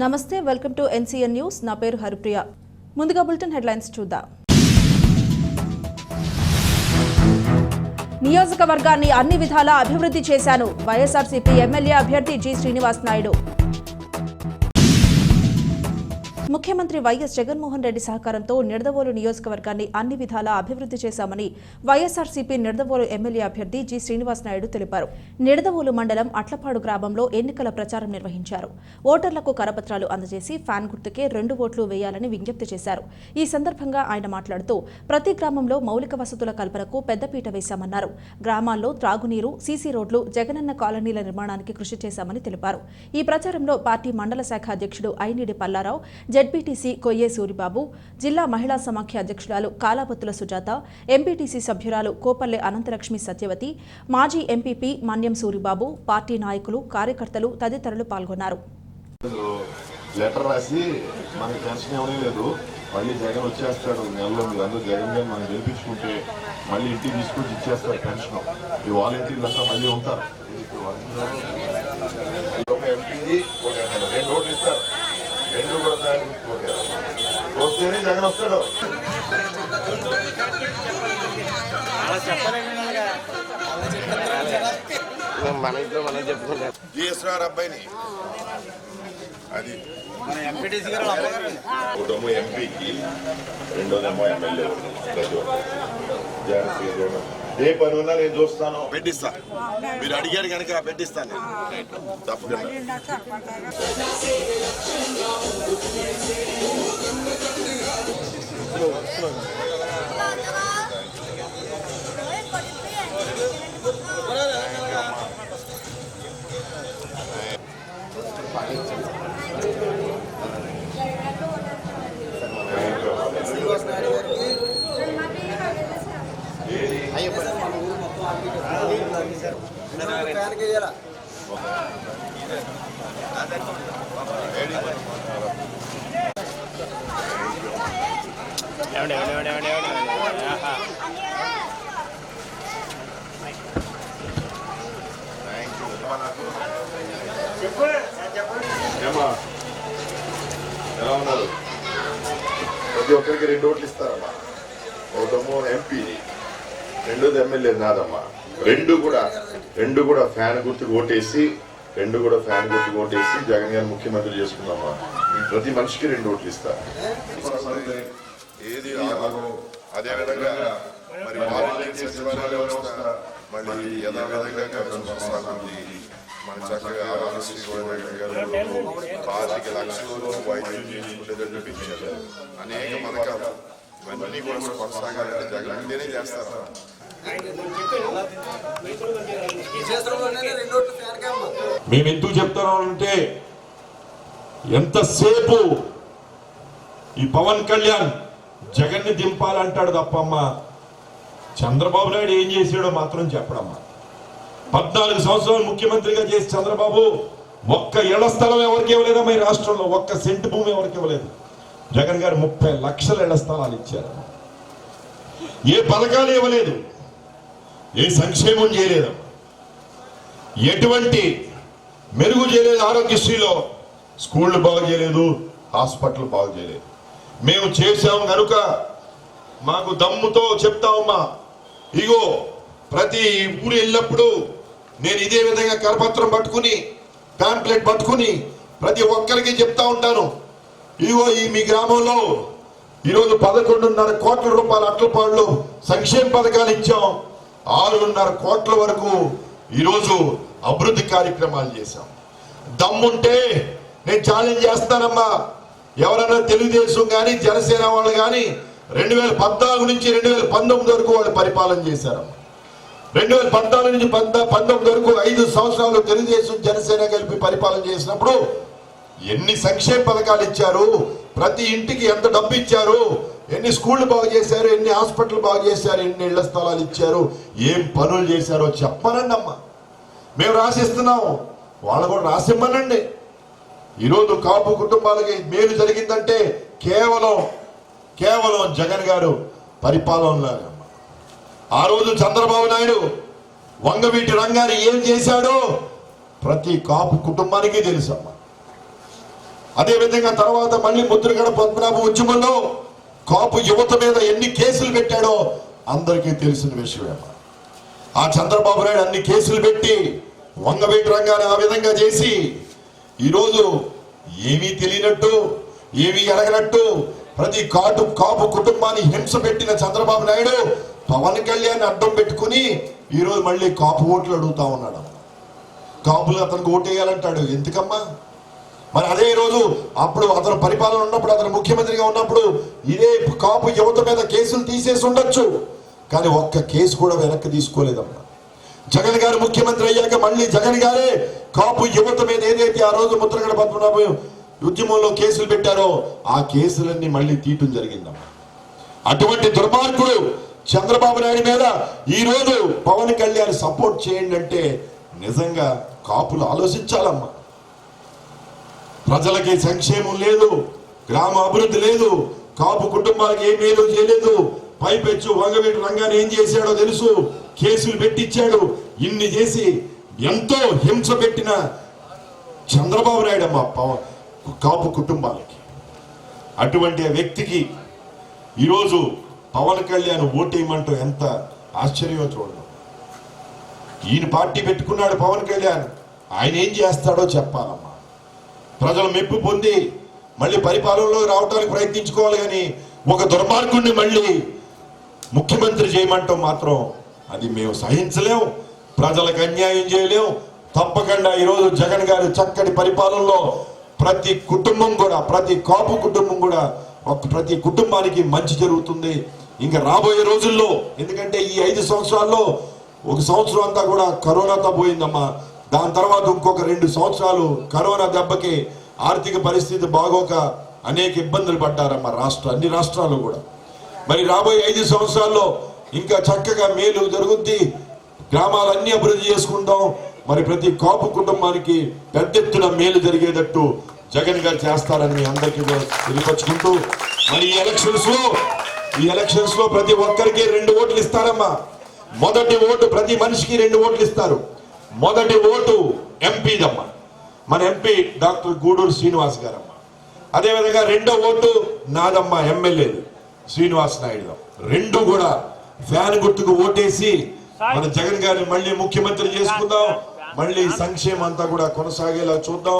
నమస్తే welcome to NCN news. నా పేరు హరిప్రియ. ముందుగా బులెటిన్ హెడ్లైన్స్ చూద్దాం. నియోజకవర్గాన్ని అన్ని విధాలా అభివృద్ధి చేశాను. వైఎస్ఆర్సీపీ ఎమ్మెల్యే అభ్యర్థి జి శ్రీనివాస్ నాయుడు. ముఖ్యమంత్రి వైఎస్ జగన్మోహన్ రెడ్డి సహకారంతో నిడదవోలు నియోజకవర్గాన్ని అన్ని విధాలా అభివృద్ధి చేశామని వైఎస్ఆర్సీపీ నిడదవోలు ఎమ్మెల్యే అభ్యర్థి జి శ్రీనివాస్ నాయుడు తెలిపారు. నిడదవోలు మండలం అట్లపాడు గ్రామంలో ఎన్నికల ప్రచారం నిర్వహించారు. ఓటర్లకు కరపత్రాలు అందజేసి ఫ్యాన్ గుర్తుకే రెండు ఓట్లు వేయాలని విజ్ఞప్తి చేశారు. ఈ సందర్భంగా ఆయన మాట్లాడుతూ ప్రతి గ్రామంలో మౌలిక వసతుల కల్పనకు పెద్దపీట వేశామన్నారు. గ్రామాల్లో త్రాగునీరు సీసీ రోడ్లు జగనన్న కాలనీల నిర్మాణానికి కృషి చేశామని తెలిపారు. ఈ ప్రచారంలో పార్టీ మండల శాఖ అధ్యక్షుడు ఐనిడి పల్లారావు జెడ్పీటీసీ కొయ్యే సూరిబాబు జిల్లా మహిళా సమాఖ్య అధ్యక్షురాలు కాలాపత్తుల సుజాత ఎంపీటీసీ సభ్యురాలు కోపల్లె అనంతలక్ష్మి సత్యవతి మాజీ ఎంపీపీ మన్యం సూరిబాబు పార్టీ నాయకులు కార్యకర్తలు తదితరులు పాల్గొన్నారు. లెటర్ రాసి మనకి టెన్షన్ ఏమీ లేదు. మళ్ళీ జగన్ వచ్చేస్తాడు నెలలో మీరు అందరూ జగన్ గారిని మనం గెలిపించుకుంటే మళ్ళీ ఇంటికి తీసుకొచ్చి ఇచ్చేస్తారు పెన్షన్ ఈ వాలంటీర్లు అంతా మళ్ళీ ఉంటారు. ఒక ఎంపీది ఒక. రెండు ఓట్లు ఇస్తారు. రెండు కూడా వస్తేనే జగన్ వస్తాడు మన ఇంట్లో మనం చెప్పుకుంటాం జిఎస్ఆర్ అబ్బాయిని. అది. ఎంపీటీసీ ఒకటేమో ఎంపీకి రెండోదేమో ఎమ్మెల్యే ప్రతి ఒక్కరు. ఏ పని ఉన్నా నేను చూస్తాను. పెట్టిస్తా. మీరు అడిగారు కనుక పెట్టిస్తాను. నేను. తప్పకుండా ఏమండి ఎలా ఉన్నారు? ప్రతి ఒక్కరికి రెండు ఓట్లు ఇస్తారమ్మా. ఒకటేమో ఎంపీ. రెండోది ఎమ్మెల్యే నాదమ్మా. రెండు కూడా రెండు కూడా ఫ్యాన్ గుర్తుకు ఓటేసి రెండు కూడా ఫ్యాన్ గుర్తుకు ఓటేసి జగన్ గారిని ముఖ్యమంత్రి చేసుకున్నామా ప్రతి మనిషికి రెండు ఓట్లు ఇస్తారు ఏది అదే విధంగా మరి వాలంటీర్ సచివాలయ వ్యవస్థ మళ్ళీ యథావిధంగా కొనసాగుతుంది మన చక్కగా ఆరోగ్యశ్రీ పాతిక లక్షలు వైద్యం చేసుకునేటట్టు పెంచారు అనేక పథకాలు. ఇవన్నీ కూడా కొనసాగాలంటే జగన్ అంటేనే చేస్తారు మేము ఎందుకు చెప్తున్నామంటే ఎంతసేపు ఈ పవన్ కళ్యాణ్ జగన్ని దింపాలంటాడు తప్పమ్మ. చంద్రబాబు నాయుడు ఏం చేసాడో మాత్రం చెప్పడమ్మా. పద్నాలుగు సంవత్సరాలు ముఖ్యమంత్రిగా చేసి చంద్రబాబు ఒక్క ఇళ్ళ స్థలం ఎవరికి ఇవ్వలేదమ్మా ఈ రాష్ట్రంలో ఒక్క సెంటు భూమి ఎవరికి ఇవ్వలేదు. జగన్ గారు ముప్పై లక్షల ఇళ్ళ స్థలాలు ఇచ్చారు. ఏ పథకాలు ఇవ్వలేదు. ఏ సంక్షేమం చేయలేదు. ఎటువంటి మెరుగు చేయలేదు ఆరోగ్యశ్రీలో. స్కూళ్ళు బాగు చేయలేదు హాస్పిటల్ బాగు చేయలేదు. మేము చేశాము కనుక మాకు దమ్ముతో చెప్తామమ్మా ఇగో ప్రతి ఊరు వెళ్ళినప్పుడు నేను ఇదే విధంగా కరపత్రం పట్టుకుని ప్యాంప్లెట్ పట్టుకుని ప్రతి ఒక్కరికి చెప్తా ఉంటాను. ఇగో ఈ మీ గ్రామంలో ఈరోజు పదకొండున్నర కోట్ల రూపాయల అట్లపాళ్ళు సంక్షేమ పథకాలు ఇచ్చాం. ఆరున్నర కోట్ల వరకు ఈరోజు అభివృద్ధి కార్యక్రమాలు చేశాం. దమ్ముంటే నేను ఛాలెంజ్ చేస్తానమ్మా. ఎవరైనా తెలుగుదేశం కానీ జనసేన వాళ్ళు కానీ రెండు వేల పద్నాలుగు నుంచి రెండు వేల పంతొమ్మిది వరకు వాళ్ళు పరిపాలన చేశారమ్మా. రెండు వేల పద్నాలుగు నుంచి పంతొమ్మిది వరకు ఐదు సంవత్సరాలు తెలుగుదేశం జనసేన కలిపి పరిపాలన చేసినప్పుడు ఎన్ని సంక్షేమ పథకాలు ఇచ్చారు? ప్రతి ఇంటికి ఎంత డబ్బు ఇచ్చారు? ఎన్ని స్కూళ్ళు బాగు చేశారు? ఎన్ని హాస్పిటల్ బాగు చేశారు? ఎన్ని ఇళ్ళ స్థలాలు ఇచ్చారు? ఏం పనులు చేశారో చెప్పనండి అమ్మా. మేము రాసిస్తున్నాము వాళ్ళు కూడా రాసిమ్మనండి. ఈరోజు కాపు కుటుంబాలకి మేలు జరిగిందంటే కేవలం కేవలం జగన్ గారు పరిపాలనలో ఆ రోజు చంద్రబాబు నాయుడు వంగవీటి రంగాన్ని ఏం చేశాడో ప్రతి కాపు కుటుంబానికి తెలుసమ్మా. అదే విధంగా తర్వాత మళ్ళీ ముద్రగడ పద్మనాభ ఉద్యమంలో కాపు యువత మీద ఎన్ని కేసులు పెట్టాడో అందరికీ తెలిసిన విషయమే ఆ చంద్రబాబు నాయుడు అన్ని కేసులు పెట్టి వంగవేటి రంగాన్ని ఆ విధంగా చేసి ఈరోజు ఏమీ తెలియనట్టు ఏమీ ఎరగనట్టు ప్రతి కాటు కాపు కుటుంబాన్ని హింస పెట్టిన చంద్రబాబు నాయుడు పవన్ కళ్యాణ్ అడ్డం పెట్టుకుని ఈరోజు మళ్ళీ కాపు ఓట్లు అడుగుతా ఉన్నాడు. కాపులు అతనికి ఓటేయాలంటాడు. ఎందుకమ్మా? మరి అదే రోజు అప్పుడు అతను పరిపాలన ఉన్నప్పుడు అతను ముఖ్యమంత్రిగా ఉన్నప్పుడు ఇదే కాపు యువత మీద కేసులు తీసేసి ఉండొచ్చు. కానీ ఒక్క కేసు కూడా వెనక్కి తీసుకోలేదమ్మా. జగన్ గారు ముఖ్యమంత్రి అయ్యాక మళ్ళీ జగన్ గారే కాపు యువత మీద ఏదైతే ఆ రోజు ముద్రగడ పద్మనాభ ఉద్యమంలో కేసులు పెట్టారో ఆ కేసులన్నీ మళ్ళీ తీయటం జరిగిందమ్మా. అటువంటి దుర్మార్గుడు చంద్రబాబు నాయుడు మీద ఈ రోజు పవన్ కళ్యాణ్ సపోర్ట్ చేయండి అంటే నిజంగా కాపులు ఆలోచించాలమ్మా. ప్రజలకి సంక్షేమం లేదు గ్రామ అభివృద్ధి లేదు కాపు కుటుంబాలకు ఏ మేలు చేయలేదు. పైపెచ్చు వంగవీటి రంగాన్ని ఏం చేశాడో తెలుసు కేసులు పెట్టించాడు. ఇన్ని చేసి ఎంతో హింస పెట్టిన చంద్రబాబు నాయుడు అమ్మ కాపు కుటుంబాలకి. అటువంటి వ్యక్తికి ఈరోజు పవన్ కళ్యాణ్ ఓటేయమంటూ ఎంత ఆశ్చర్యమో చూడడం. ఈయన పార్టీ పెట్టుకున్నాడు పవన్ కళ్యాణ్. ఆయన ఏం చేస్తాడో చెప్పాలమ్మా. ప్రజలు మెప్పు పొంది మళ్ళీ పరిపాలనలో రావడానికి ప్రయత్నించుకోవాలి కానీ ఒక దుర్మార్గుడిని మళ్ళీ ముఖ్యమంత్రి చేయమంటాం మాత్రం అది మేము సహించలేం. ప్రజలకు అన్యాయం చేయలేం. తప్పకుండా ఈరోజు జగన్ గారి చక్కటి పరిపాలనలో ప్రతి కుటుంబం కూడా ప్రతి కాపు కుటుంబం కూడా ఒక ప్రతి కుటుంబానికి మంచి జరుగుతుంది. ఇంకా రాబోయే రోజుల్లో ఎందుకంటే ఈ ఐదు సంవత్సరాల్లో ఒక సంవత్సరం అంతా కూడా కరోనాతో పోయిందమ్మా. దాని తర్వాత ఇంకొక రెండు సంవత్సరాలు కరోనా దెబ్బకి ఆర్థిక పరిస్థితి బాగోక అనేక ఇబ్బందులు పడ్డారమ్మా రాష్ట్ర అన్ని రాష్ట్రాలు కూడా. మరి రాబోయే ఐదు సంవత్సరాల్లో ఇంకా చక్కగా మేలు జరుగుద్ది. గ్రామాలన్నీ అభివృద్ధి చేసుకుంటాం మరి ప్రతి కాపు కుటుంబానికి పెద్ద ఎత్తున మేలు జరిగేటట్టు జగన్ గారు చేస్తారని మీ అందరికీ కూడా తెలియపరుచుకుంటూ మరి ఈ ఎలక్షన్స్లో ఈ ఎలక్షన్స్లో ప్రతి ఒక్కరికి రెండు ఓట్లు ఇస్తారమ్మా. మొదటి ఓటు ప్రతి మనిషికి రెండు ఓట్లు ఇస్తారు. మొదటి ఓటు ఎంపీదమ్మ మన ఎంపీ డాక్టర్ గూడూరు శ్రీనివాస్ గారమ్మ. అదేవిధంగా రెండో ఓటు నాదమ్మ ఎమ్మెల్యే శ్రీనివాస్ నాయుడు రెండు కూడా ఫ్యాన్ గుర్తుకు ఓటేసి మన జగన్ గారిని మళ్ళీ ముఖ్యమంత్రి చేసుకుందాం. మళ్ళీ సంక్షేమం అంతా కూడా కొనసాగేలా చూద్దాం.